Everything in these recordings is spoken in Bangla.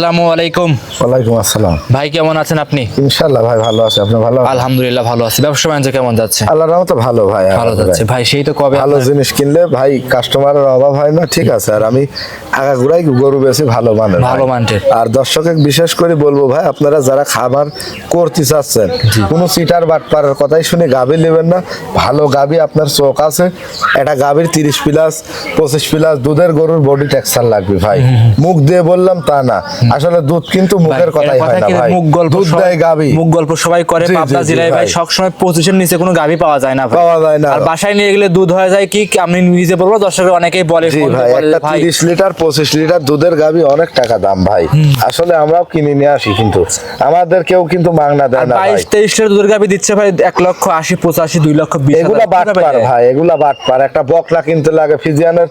আসসালামু আলাইকুম। ওয়ালাইকুম আসসালাম। ভাই কেমন আছেন আপনি? ইনশাল্লাহ ভাই ভালো আছে। আপনি ভালো আলহামদুলিল্লাহ ভালো আছি। ব্যবসা বাণিজ্য কেমন যাচ্ছে? আল্লাহর রহমতে ভালো ভাই ভালো যাচ্ছে। ভাই সেই তো কবে ভালো জিনিস কিনলে ভাই কাস্টমারের অভাব হয় না ঠিক আছে? আর আমি আগাগুড়াই গরু বেশি ভালো মানের ভালো। মানের। আর দর্শকে বিশেষ করে বলব ভাই আপনারা যারা খাবার করতে চাচ্ছেন কোনো সিটার বাটপাড়ার কথাই শুনে গাবি নেবেন না। ভালো গাবি আপনার চোখ আছে। একটা গাভীর তিরিশ প্লাস পঁচিশ প্লাস দুধের গরুর বডি টেক্সচার লাগবে ভাই। মুখ দিয়ে বললাম তা না। আসলে দুধ কিন্তু মুখের কথাই হয় না ভাই। মুখ গল্প দুধ দেয় গাভী মুখ গল্প সবাই করে পাবনা জেলায় ভাই ভাই। সবসময় পঁচিশের নিচে কোনো গাভী পাওয়া যায় না ভাই। পাওয়া যায় না। আর বাসায় নিয়ে গেলে দুধ হয়ে যায় কি আমি নিজে বলব দর্শকের অনেকেই বলে ভাই একটা ভাই তিরিশ লিটার পঁচিশ লিটার দুধের গাভী অনেক টাকা দাম ভাই। আসলে আমরাও কিনে নিয়ে আসি কিন্তু। আমাদের কেউ কিন্তু মাংনা দেয় না ভাই। বাইশ তেইশ লিটার দুধের গাবি দিচ্ছে ভাই এক লক্ষ আশি পঁচাশি দুই লক্ষ বিশ এগুলা হাজার বাট পার ভাই এগুলা বাট পার একটা বকলা কিনতে লাগে ফিজিয়ানের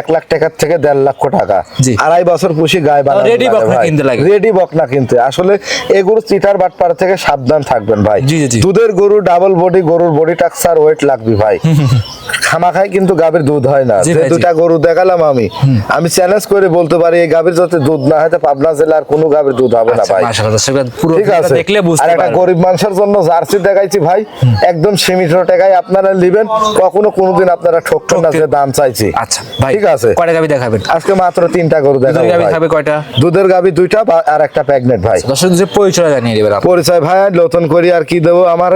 এক লাখ টাকার থেকে দেড় লক্ষ টাকা। জি। আড়াই বছর পুষি গায়ে বানানো Ready বকনা কিনতে লাগে। রেডি বকনা কিনতে। আসলে এগুলো চিটার বাট পার থেকে সাবধান থাকবেন ভাই। দুধের গরু ডাবল বডি গরুর বডি টাক্সার ওয়েট লাগবে ভাই। খামাখাই কিন্তু গাভীর দুধ হয় না। যে দুটা গরু দেখালাম আমি। আমি চ্যালেঞ্জ করে বলতে পারি এই গাভীর যাতে দুধ না হয় পাবনা জেলার কোনো গাভীর দুধ হবে না আচ্ছা, ভাই। ঠিক আছে। দেখলে বুঝতে একটা গরিব মানুষের জন্য জার্সি দেখাইছি ভাই। একদম সীমিত টাকায় আপনারা নেবেন। কখনো কোনোদিন আপনারা ঠকবেন না যে দাম চাইছি। আচ্ছা ভাই ঠিক আছে। কয়টা গাভী দেখাবেন? আজকে মাত্র তিনটা গরু দেখাবো গাভী খাবে কয়টা? দুধের গাভী দুইটা বা- আর একটা প্রেগনেন্ট ভাই। দর্শক যে পরিচয় জানিয়ে দেবেন আপনি। পরিচয় ভাই নতুন করি আর কি দেবো আমার?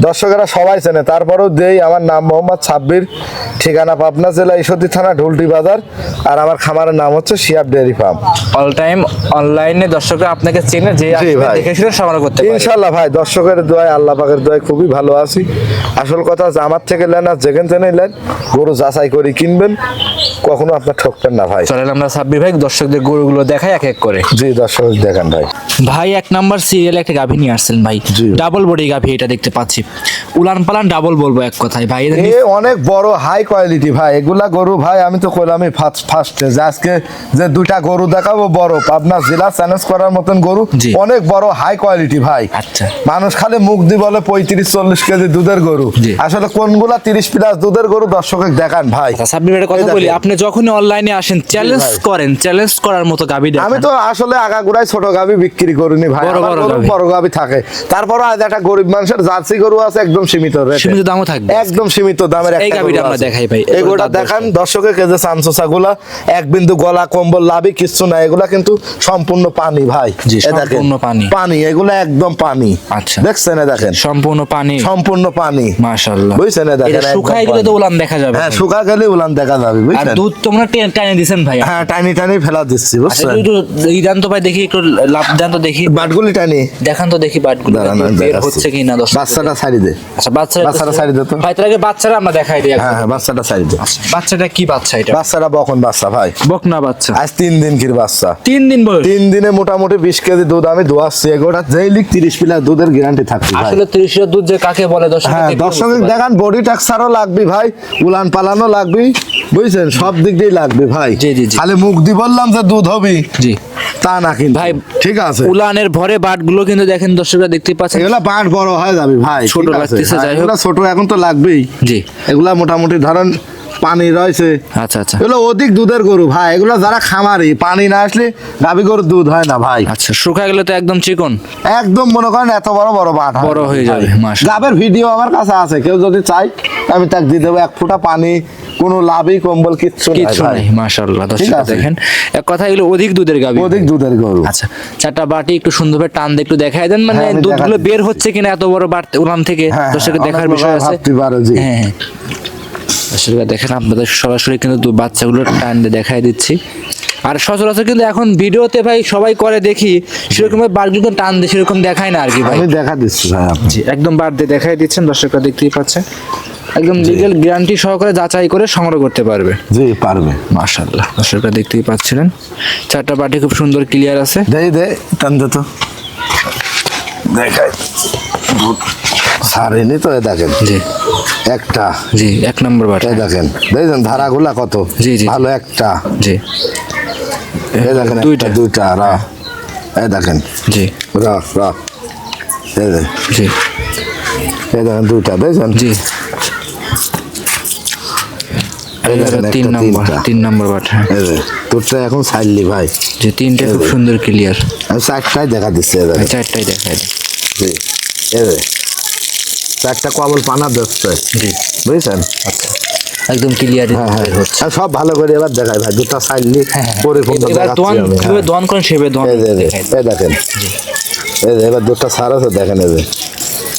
দর্শকেরা সবাই চেনে। তারপরেও দেই আমার নাম মোহাম্মদ সাব্বির ঠিকানা পাবনা জেলা ঈশ্বরদী থানা ঢুলটি বাজার। আর আমার খামারের নাম হচ্ছে Shiyab dairy farm. All time অনলাইনে দর্শকরা আপনাকে চেনে যে। দেখে শুনে সংগ্রহ করতে পারে। ইনশাল্লাহ ভাই দর্শকের দোয়ায় আল্লাহ পাকের দোয়ায় খুবই ভালো আছি। আসল কথা হচ্ছে আমার থেকে লেন আর যেখান থেকে লেন গরু যাচাই করে কিনবেন। কখনো আপনার ঠকবেন না ভাই। চলেন আমরা সাব্বির ভাই দর্শকদের গরুগুলো দেখাই এক এক করে। জি দর্শক দেখেন ভাই। ভাই এক নাম্বার সিরিয়ালে একটা গাভী নিয়ে আসছেন ভাই। ডাবল বডি গাভী এটা দেখতে পাচ্ছি। উলান পালান ডাবল বলব এক কথায়। ভাই এ অনেক বড় হাই কোয়ালিটি ভাই। এগুলা গরু ভাই আমি তো কইলামই ফার্স্ট ফার্স্টে যে আজকে যে দুইটা গরু দেখাবো বড়। পাবনা জেলা চ্যালেঞ্জ করার মতন গরু। অনেক বড় হাই কোয়ালিটি ভাই। আচ্ছা। মানুষ খালি মুখ দি বলে পঁয়ত্রিশ চল্লিশ কেজি দুধের গরু। আসলে কোনগুলা তিরিশ প্লাস দুধের গরু দর্শকের দেখান ভাই। আচ্ছা, সাব্বির ভাইয়ের কথা বলি আপনি যখনই অনলাইনে আসেন চ্যালেঞ্জ করেন চ্যালেঞ্জ করার মতো গাভী আমি দেখান। তো আসলে আগাগুড়াই ছোট গাবি বিক্রি করিনি ভাই। বড় গাভী। থাকে। তারপর আজ একটা গরিব মানুষের জার্সি গরু আছে একদম সীমিত সীমিত দামও থাকবে। একদম সীমিত দামের এই একটা গাভীটা আমরা দেখাই ভাই। দাম দেখান দর্শকের কেজে চামচোসা গুলা এক বিন্দু গলা কম্বল লাভি কিচ্ছু না এগুলা কিন্তু সম্পূর্ণ পানি ভাই। সম্পূর্ণ পানি। পানি এগুলা একদম পানি। আচ্ছা। দেখছেন দেখেন? সম্পূর্ণ পানি। সম্পূর্ণ পানি। মাশাআল্লাহ। বুঝছেন, দেখেন, শুকায় গেলে তো উলান দেখা যাবে হ্যাঁ। শুকা গেলে উলান দেখা যাবে আর দুধ তোমরা টেনে ভাই। হ্যাঁ টানি টানি ফেলা দিচ্ছি আচ্ছা, বুঝছেন? তো ভাই দেখি একটু লাভ দেন তো দেখি। বাটগুলি টানি। দেখান তো দেখি বাটগুলো। বের হচ্ছে কি না বাচ্চাটা দে। আচ্ছা বাচ্চাটা দে তো। ভাই তার আগে বাচ্চারা আমরা দেখাই দিই হ্যাঁ হ্যাঁ বাচ্চাটা দে। বাচ্চাটা কি বাচ্চা এটা? বাচ্চাটা বকন বাচ্চা ভাই। বকনা বাচ্চা। আজ তিন দিন কির বাচ্চা। তিন দিন বয়স? তিন দিনে মোটামুটি বিশ কেজি দুধ আমি দোয়াচ্ছি। এগোটা যেই লিখ তিরিশ পিলার দুধের গ্যারান্টি থাকবে আসলে ত্রিশের দুধ যে কাকে বলে দর্শক হ্যাঁ দর্শক দেখান বডি টাক্সারও লাগবে ভাই। উলান পালানো লাগবে। বুঝছেন? সব দিক দিয়ে লাগবে ভাই। জি, জি। খালি মুখ দি বললাম যে দুধ হবে জি। তা না কিন্তু। ভাই, ঠিক আছে। উলানের ভরে বাটগুলো কিন্তু দেখেন দর্শকরা দেখতে পাচ্ছেন। এগুলা পাট বড় হয়ে যাবে ভাই। ছোট লাগতেছে, যাই হোক। ছোট এখন তো লাগবেই। জি। এগুলা মোটামুটি ধরেন পানি রয়েছে। আচ্ছা আচ্ছা। এগুলো অধিক দুধের গরু ভাই। এগুলো যারা খামারি পানি না আসলে গাবি গরুর দুধ হয় না ভাই। আচ্ছা শুকা গেলে তো একদম চিকন। একদম মনে করেন এত বড় বড় বাট বড় হয়ে যাবে। গাবের ভিডিও আমার কাছে আছে কেউ যদি চাই আমি তাকে দিয়ে দেবো। এক ফুটা পানি কোনো লাভই কম্বল কিচ্ছু নাই কিছু ভাই। মাশাআল্লাহ দর্শক দেখেন এক কথা এগুলো অধিক দুধের গাবি অধিক দুধের গরু। আচ্ছা চারটা বাটি একটু সুন্দরভাবে টান দিয়ে একটু দেখায় দেন মানে হ্যাঁ, দুধগুলো বের হচ্ছে কিনা এত বড় বাড়তে উলান থেকে দর্শক দর্শকের হ্যাঁ, দেখার বিষয় আছে। হ্যাঁ হ্যাঁ। দর্শকরা দেখেন আপনাদের সরাসরি কিন্তু বাচ্চাগুলো টান দিয়ে দেখাই দিচ্ছি। আর সচরাচর কিন্তু এখন ভিডিওতে ভাই সবাই করে দেখি সেরকম বারগুলো টান দিয়ে সেরকম দেখায় না আর কি ভাই। আমি দেখা দিচ্ছি ভাই জি একদম বার দিয়ে দেখাই দিচ্ছেন দর্শকরা দেখতেই পাচ্ছেন। একদম লিগেল গ্যারান্টি সহকারে যাচাই করে সংগ্রহ করতে পারবে। জি পারবে। মাশাআল্লাহ দর্শকরা দেখতেই পাচ্ছিলেন। চারটা বাটি খুব সুন্দর ক্লিয়ার আছে। দেই দে টান দে তো। দেখাই। সারেনি তো দেখেন। জি। একটা। জি এক নম্বর বাটি। দেখেন। দেখছেন ধারাগুলা কত। জি, জি। ভালো একটা। জি। এই দেখেন দুইটা। দুইটা রা। এই দেখেন। জি। রা রা। দেখেন জি। এই দেখেন দুইটা দেখছেন? জি। দেখেন তিন নম্বর তিন নম্বর বাট তোরটা এখন ছাড়লি ভাই। যে তিনটা খুব সুন্দর ক্লিয়ার আমি চারটাই দেখা দিচ্ছি দেখেন। চারটাই দেখায় জি। যে, চারটা কবল পানা দেখছে জি। বুঝছেন? একদম ক্লিয়ার হ্যাঁ হ্যাঁ। হচ্ছে সব ভালো করে এবার দেখাই ভাই দুটা পরিপূর্ণ হ্যাঁ, এবার দেখাচ্ছি দোয়ান করেন সেভাবে দোয়ান এই এই দেখায় এই দেখেন। এই এবার দুটা সার আছে দেখেন এই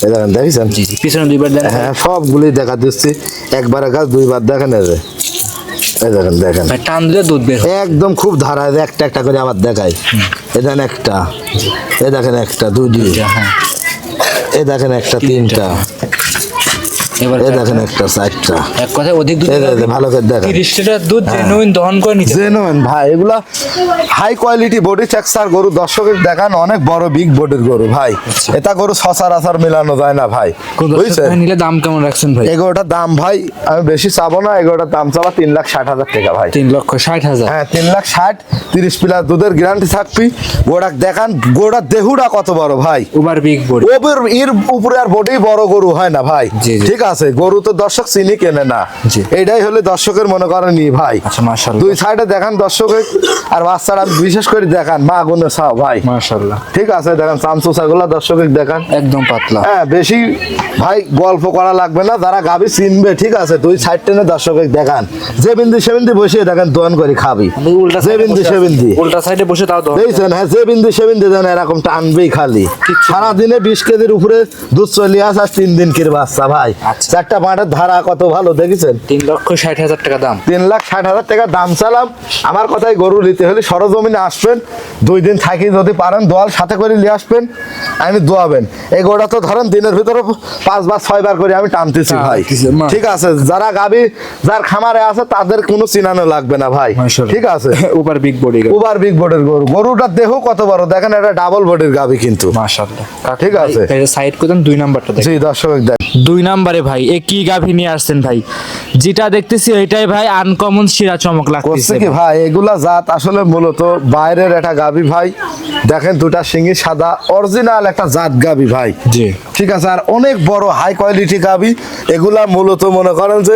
এই দেখেন দেখেছেন? পিছনে দুইবার দেন। হ্যাঁ সবগুলি দেখা দিচ্ছি। একবারে গাছ দুইবার দেখেন এই এই দেখেন দেখেন। টান দিলে দুধ বের একদম খুব ধারায় একটা একটা করে আবার দেখাই। এ দেখেন একটা। এ দেখেন একটা দুই হ্যাঁ। এ দেখেন একটা তিনটা। এবার দেখেন একটা চারটা। এক কথায় অধিক দুধ এই যে, এই যে, ভালো করে দেখেন। লিটার দুধ জেনুইন দহন করে নিতে জেনুইন ভাই এগুলা হাই কোয়ালিটি বডি টেক্সচার গরু। দর্শকের দেখান অনেক বড় বিগ বডির গরু ভাই। এটা গরু সচরাচর মিলানো যায় না ভাই। বুঝছেন? নিলে দাম কেমন রাখছেন ভাই? এগারোটার দাম ভাই আমি বেশি চাবো না এগারোটার দাম চাবা তিন লাখ ষাট হাজার টাকা ভাই। তিন লক্ষ ষাট হাজার। হ্যাঁ তিন লাখ ষাট তিরিশ প্লাস দুধের গ্যারান্টি থাকবি। গোড়া দেখান গোড়ার দেহুটা কত বড় ভাই। ওভার বিগ বডি এর উপরে আর বডি বড় গরু হয় না ভাই। ঠিক আছে গরু তো দর্শক চিনি কেনে না। এটাই হলে দর্শকের মনে করেন নি ভাই। আচ্ছা দুই সাইডে দেখান দর্শকের আর বাচ্চারা বিশেষ করে দেখান মা গুনে চাও ভাই। মাশাআল্লাহ। ঠিক আছে দেখান চামচুসাগুলা দর্শকের দেখান। একদম পাতলা। হ্যাঁ বেশি ভাই গল্প করা লাগবে না যারা গাবি চিনবে ঠিক আছে দুই সাইড টেনে দর্শকের দেখান। যে বিন্দি সে বিন্দি বসে দেখেন দোয়ান করে খাবি। যে বিন্দি সে আছে। বিন্দি উল্টা সাইডে বসে তাও দেখছেন হ্যাঁ যে বিন্দু সে বিন্দু যেন এরকম টানবেই খালি সারাদিনে বিশ কেজির উপরে দুধ চলে আসে আর তিন দিন কির বাচ্চা ভাই। আচ্ছা। চারটা মাঠের ধারা কত ভালো দেখেছেন? তিন লক্ষ ষাট হাজার টাকা দাম। তিন লাখ ষাট হাজার টাকা দাম চালাম। আমার কথাই গরু নিতে হলে সরজমিনে আসবেন। দুই দিন থাকি যদি পারেন দোয়াল সাথে করে নিয়ে আসবেন। আমি দোয়াবেন। এই গরুটা তো ধরেন দিনের ভিতরে পাঁচ বার ছয় বার করে আমি টানতেছি ভাই। ঠিক আছে যারা গাবি যার খামারে আছে তাদের কোনো চিনানো লাগবে না ভাই। ঠিক আছে? Over big body over big বডির গরু। গরুটার দেহ কত বড়? দেখেন এটা ডাবল বডির গাবি কিন্তু। মাশাআল্লাহ। ঠিক আছে। সাইড করেন দুই নাম্বারটা জি দর্শক দেখ। দুই নাম্বারে ভাই এ কি গাভী নিয়ে আসছেন ভাই? যেটা দেখতেছি এটাই ভাই আনকমন শিরা চমক লাগছে কি ভাই। এগুলা জাত আসলে মূলত বাইরের একটা গাভী ভাই। দেখেন দুটা শিঙি সাদা অরিজিনাল একটা জাত গাভী ভাই। জি। ঠিক আছে আর অনেক বড় হাই কোয়ালিটি গাবি এগুলা মূলত মনে করেন যে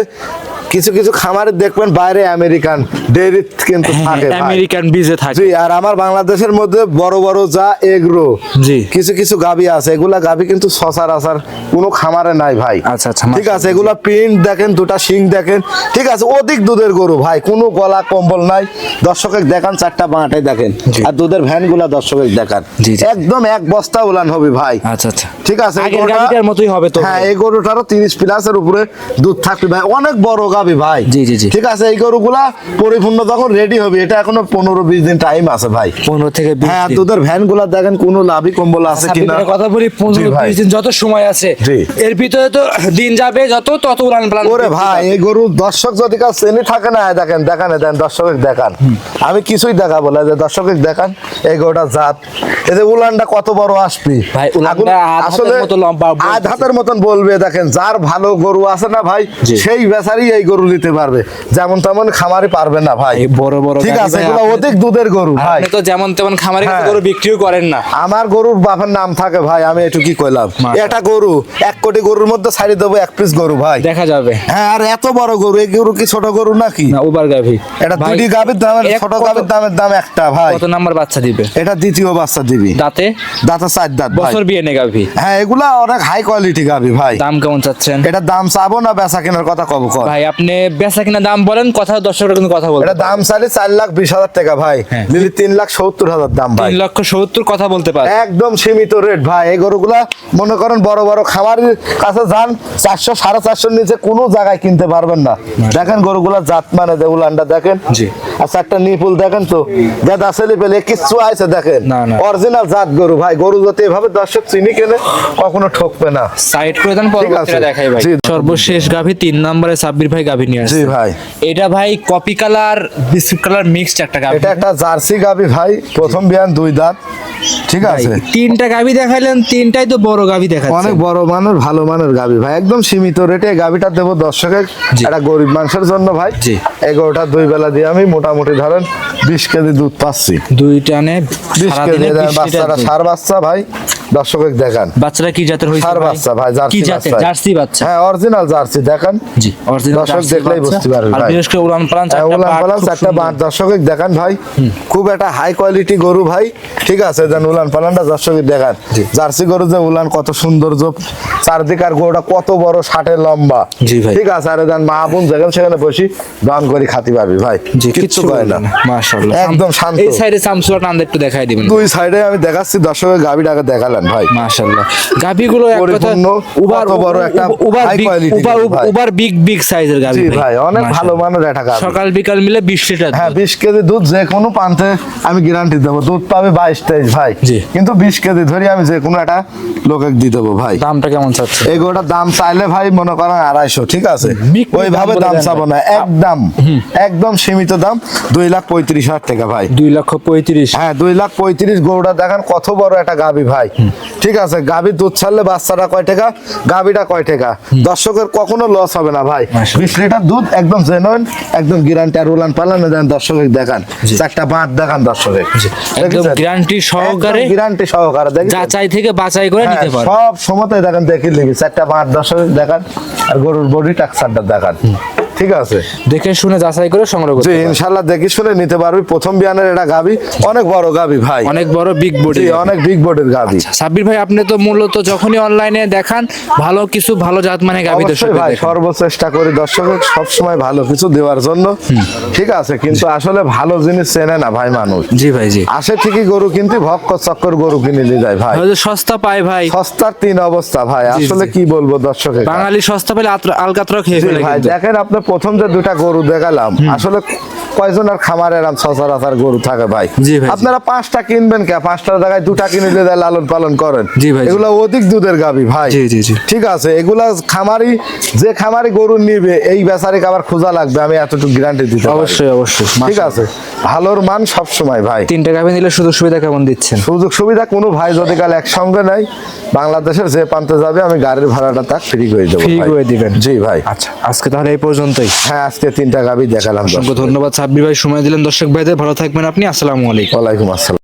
কিছু কিছু খামারে দেখবেন বাইরে আমেরিকান ডেয়ারি কিন্তু থাকে আমেরিকান বিজে থাকে। জি আর আমার বাংলাদেশের মধ্যে বড় বড় যা এগ্রো জি। কিছু কিছু গাবি আছে এগুলা গাবি কিন্তু সচরাচর কোনো খামারে নাই ভাই। আচ্ছা, আচ্ছা, ঠিক আছে এগুলা প্রিন্ট দেখেন দুটা শিং দেখেন। ঠিক আছে অধিক দুধের গরু ভাই কোনো গলা কম্বল নাই। দর্শকের দেখান চারটা বাঁটাই দেখেন। আর দুধের ভ্যানগুলা দর্শকের দেখান। একদম এক বস্তা উলান হবে ভাই। আচ্ছা আচ্ছা। ঠিক আছে মতোই হবে তো হ্যাঁ এই গরুটারও তিরিশ প্লাসের উপরে দুধ থাকবে ভাই। অনেক বড় গাবি ভাই? জি, জি, জি। ঠিক আছে এই গরুগুলা পরিপূর্ণ যখন রেডি হবে এটা এখনও পনেরো বিশ দিন টাইম আছে ভাই। পনেরো থেকে হ্যাঁ। দুধের ভ্যানগুলা দেখেন কোনো লাভই কম্বল আছে আচ্ছা, কিনা। কথা বলি পনেরো বিশ দিন যত সময় আছে এর ভিতরে তো দিন যাবে যত তত উড়ান প্লান ওরে ভাই এই গরু দর্শক যদি কাজ শ্রেণি থাকে না দেখেন দেখান দেন দর্শকের দেখান। আমি কিছুই দেখাবো না যে দর্শকের দেখান এই গরুটা জাত। এদের উলানটা কত বড় আসবি? ভাই, আসলে। আধ হাতের মতন বলবে দেখেন যার ভালো গরু আছে না ভাই সেই বেচারি এই গরু নিতে পারবে। যেমন তেমন খামারি পারবে না ভাই। বড় বড় ঠিক আছে এগুলো অধিক দুধের গরু ভাই। তো যেমন তেমন খামারে হ্যাঁ। গরু বিক্রিও করেন না। আমার গরুর বাপের নাম থাকে ভাই আমি একটু কি কইলাম? এটা গরু এক কোটি গরুর মধ্যে ছাড়ি দেবো এক পিস গরু ভাই। দেখা যাবে। হ্যাঁ আর এত বড় গরু এই গরু কি ছোট গরু নাকি? না ওভার গাভী। এটা দুটি গাভীর দামের ছোট গাভীর দামের দাম একটা ভাই। কত নাম্বার বাচ্চা দিবে? এটা দ্বিতীয় বাচ্চা দিবি। দাঁতে? দাঁতে চার দাঁত বছর বিয়ে নে গাভী। হ্যাঁ এগুলা অনেক হাই কোয়ালিটি গাভী ভাই। দাম কেমন চাচ্ছেন? এটা দাম চাবো না বেচা কেনার কথা কব কর। ভাই আপনি বেচা কিনা দাম বলেন কথা দর্শকরা কিন্তু কথা এটা দাম চাইলে চার লাখ বিশ হাজার টাকা ভাই। হ্যাঁ। লিলি তিন লাখ সত্তর হাজার দাম ভাই। তিন লক্ষ সত্তর কথা বলতে পারে। একদম সীমিত রেট ভাই। এই গরুগুলা মনে করেন বড় বড় খামারের কাছে যান চারশো সাড়ে চারশোর নিচে কোনো জায়গায় কিনতে পারবেন না। দেখেন গরুগুলা জাত মানে দেউলানটা দেখেন। আর চারটা নিপুল দেখেন তো। গেদা ছেলে পেলে কিচ্ছু আছে দেখেন। অরিজিনাল জাত গরু ভাই। গরু যদি এভাবে দর্শক চিনি কেনে কখনো ঠকবে না। সাইড করে দেন পরবর্তীটা দেখাই ভাই। সর্বশেষ গাভী তিন নম্বরে সাব্বির ভাই গাভী নিয়ে জি ভাই। এটা ভাই coffee colour biscuit colour mixed একটা গাভি। এটা একটা জার্সি গাভি ভাই প্রথম বিয়ান দুই দাঁত। ঠিক আছে। তিনটা গাভি দেখাইলেন তিনটাই তো বড় গাভি অনেক বড় মানের ভালো মানের ভাই একদম সীমিত রেটে দেবো দর্শকের। একটা গরিব মানুষের জন্য ভাই। এগারোটা দুই বেলা দিয়ে আমি মোটামুটি ধরেন বিশ কেজি দুধ পাচ্ছি। দুই টানে বিশ কেজি বাচ্চারা সার বাচ্চা ভাই দর্শকের দেখান। বাচ্চারা কি জাতের হয়েছে সার বাচ্চা ভাই জার্সি বাচ্চা। জার্সি বাচ্চা। হ্যাঁ অরিজিনাল জার্সি দেখান। জি অরিজিনাল দর্শক দেখলেই বুঝতে পারবে আর। বিশেষ করে উলান পালান হ্যাঁ, চারটা উলান পালান চারটা। দর্শকের দেখান ভাই। খুব একটা হাই কোয়ালিটি গরু ভাই ঠিক আছে দেন উলান পালানটা দর্শকের দেখান। জার্সি গরু যে উলান কত সৌন্দর্য চারদিকে আর গরুটা কত বড় ষাটের লম্বা। ঠিক আছে আরে দেন মা বোন যেখানে সেখানে বসি দান করে খাতি পারবি ভাই। কিচ্ছু কয় না। মাশাআল্লাহ। একদম শান্ত। এই সাইডে সামসুলা একটু দেখাই দিবেন। দুই সাইডে আমি দেখাচ্ছি দর্শকের দেখালেন ভাই। মাশাআল্লাহ। এক কথা উবার বড় একটা over over over big big সাইজের জি ভাই। অনেক ভালো মানের একটা গাবি। সকাল বিকাল মিলে 20 লিটার হ্যাঁ দুধ। বিশ কেজি দুধ যে কোনো পান্তে আমি গ্যারান্টি দেবো। দুধ পাবে বাইশ তেইশ ভাই। কিন্তু বিশ কেজি ধরে আমি যে কোনো একটা লোকে দিয়ে দেবো ভাই। দামটা কেমন চাচ্ছে এই দাম চাইলে ভাই মনে করেন আড়াইশো ঠিক আছে? ওইভাবে দাম চাবো না। একদম একদম সীমিত দাম দুই লাখ পঁয়ত্রিশ হাজার টাকা ভাই। দুই লক্ষ পঁয়ত্রিশ। হ্যাঁ দুই লাখ পঁয়ত্রিশ গরুটা দেখেন কত বড় একটা গাভী ভাই। ঠিক আছে গাবি দুধ ছাড়লে বাচ্চাটা কয় টাকা? গাভীটা কয় টাকা? দর্শকের কখনো লস হবে না ভাই। বিশ লিটার দুধ একদম জেনুইন একদম গ্যারান্টি আর উলান পালান দেন দর্শকের দেখান। চারটা বাঁধ দেখান দর্শকের। গ্যারান্টি সহকারে গ্যারান্টি সহকারে দেখেন যাচাই থেকে বাছাই করে হ্যাঁ, নিতে পারবে। সব সময়তে দেখেন দেখে লিখি চারটা পাঁচ দশ দেখান আর গরুর বডি টাকসারটা দেখান। ঠিক আছে। দেখে শুনে যাচাই করে সংগ্রহ করতে পারবে। ইনশাল্লাহ দেখি শুনে নিতে পারবি। প্রথম বিয়ানের এটা গাবি। অনেক বড় গাবি ভাই। অনেক বড় বিগ বডি অনেক বিগ বডির গাবি। সাব্বির ভাই আপনি তো মূলত যখনই অনলাইনে দেখান ভালো কিছু ভালো জাত মানে অবশ্যই দর্শকদের ভাই সর্বচেষ্টা করি দর্শকের সবসময় ভালো কিছু দেওয়ার জন্য। ঠিক আছে কিন্তু আসলে ভালো জিনিস চেনে না ভাই মানুষ। জি ভাই জি। আসে ঠিকই গরু কিন্তু ভক্ক চক্কর গরু কিনে নিয়ে যায় ভাই। সস্তা পায় ভাই। সস্তার তিন অবস্থা ভাই। আসলে কি বলব দর্শকের বাঙালি সস্তা পেলে আলকাতরা খেয়ে ফেলে ভাই দেখেন আপনি প্রথম যে দুটা গরু দেখালাম আসলে কয়জনের খামারে এরম সচরাচর গরু থাকে ভাই? জি ভাই, আপনারা পাঁচটা কিনবেন কে? পাঁচটার জায়গায় দুটা কিনে দিয়ে লালন পালন করেন। এগুলো অধিক দুধের গাবি ভাই। ঠিক আছে এগুলা খামারি যে খামারি গরু নিবে এই বেচারিকে আবার খোঁজা লাগবে আমি এতটুকু গ্যারান্টি দিতে পারি। অবশ্যই অবশ্যই ঠিক আছে ভালোর মান সব সময় ভাই। তিনটা গাভি নিলে সুযোগ সুবিধা কেমন দিচ্ছেন? সুযোগ সুবিধা কোনো ভাই যদি কাল একসঙ্গে নাই বাংলাদেশের যে প্রান্তে যাবে আমি গাড়ির ভাড়াটা তার ফ্রি করে দেবো ফ্রি করে দিবেন। জি ভাই। আচ্ছা আজকে তাহলে এই পর্যন্তই। হ্যাঁ আজকে তিনটা গাবি দেখালাম ধন্যবাদ সাব্বির ভাই সময় দিলেন। দর্শক ভাইদের ভালো থাকবেন আপনি। আসসালামু আলাইকুম। ওয়ালাইকুম আসসালাম।